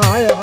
哎呀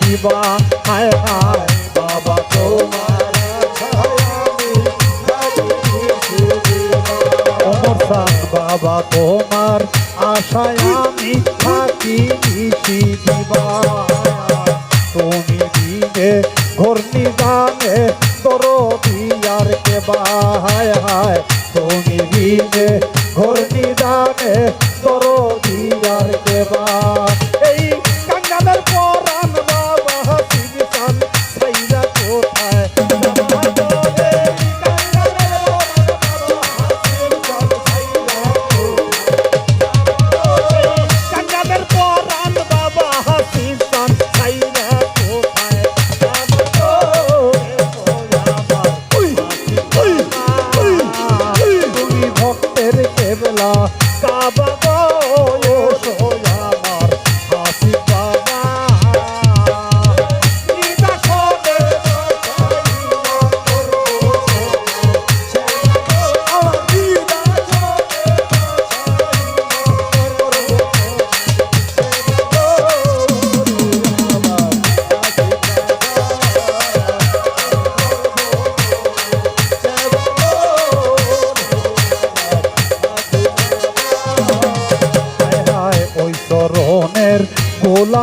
দিবা হায় হায়, বাবা, তোমার বাবা, তোমার আশায় আমি থাকি নিশি দিবা। তুমি দিনে ঘর্ণি দানে দরদি আর কে বা। হায় হায়, তুমি দিনে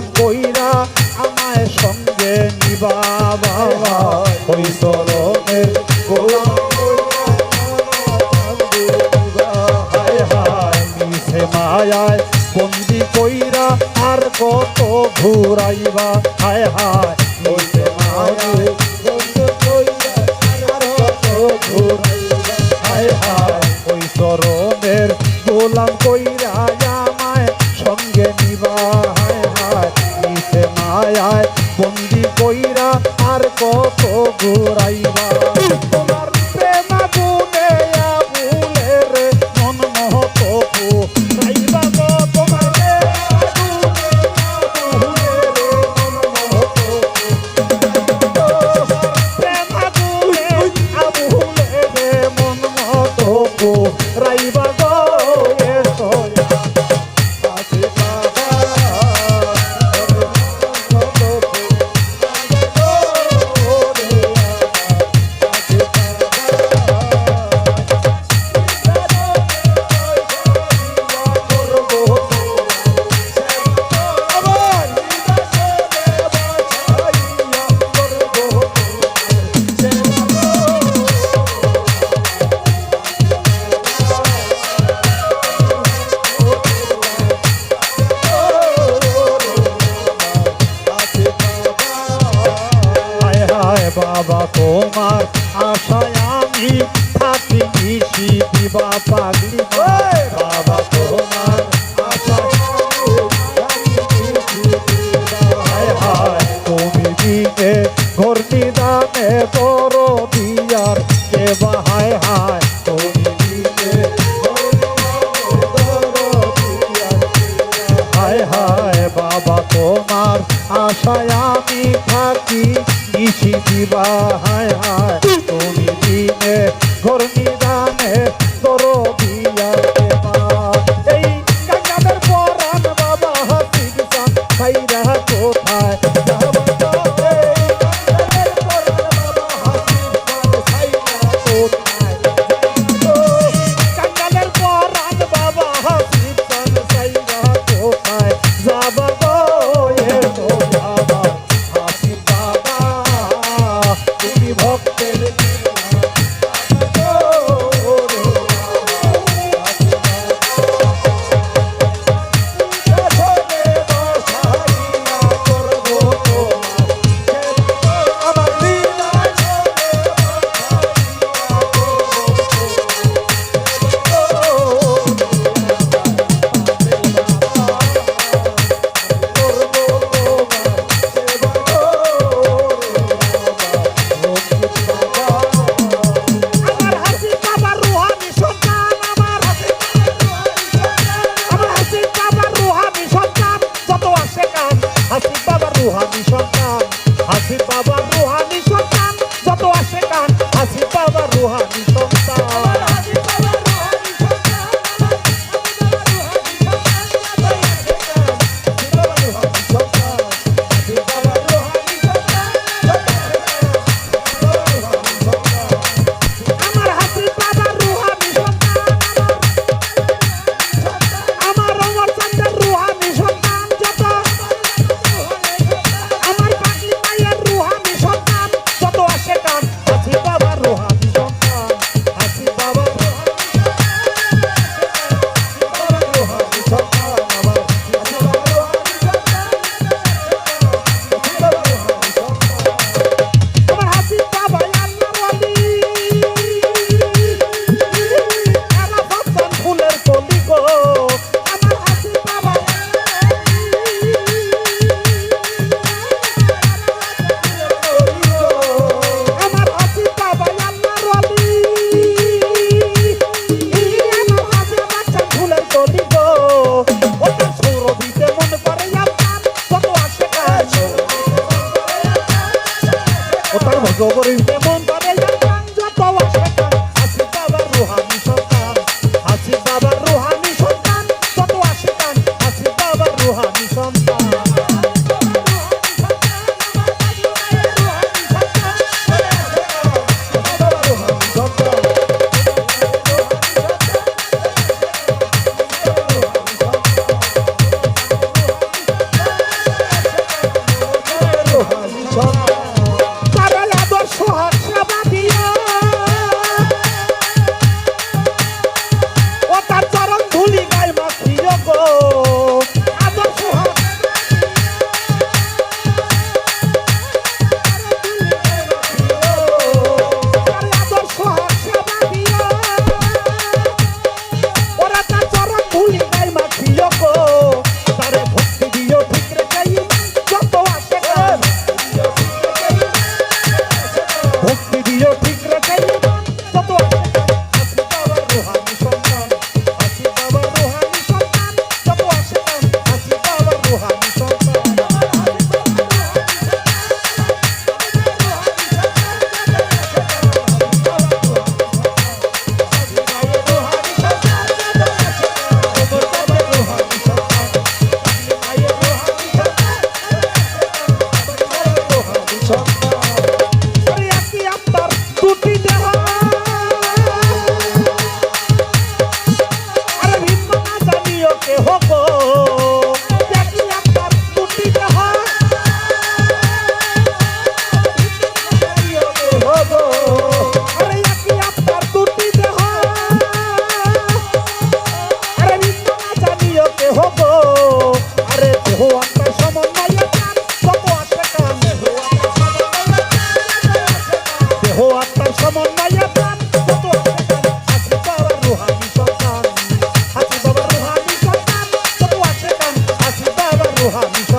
কইরা আমায় সঙ্গে নিবা বাবা। ওই সরমের মায়ায় বন্দি কইরা আর কত ঘুরাইবা হায় হায়। মায়ায় গোলাম কইরা গোরাইবা 아프빠. বাবার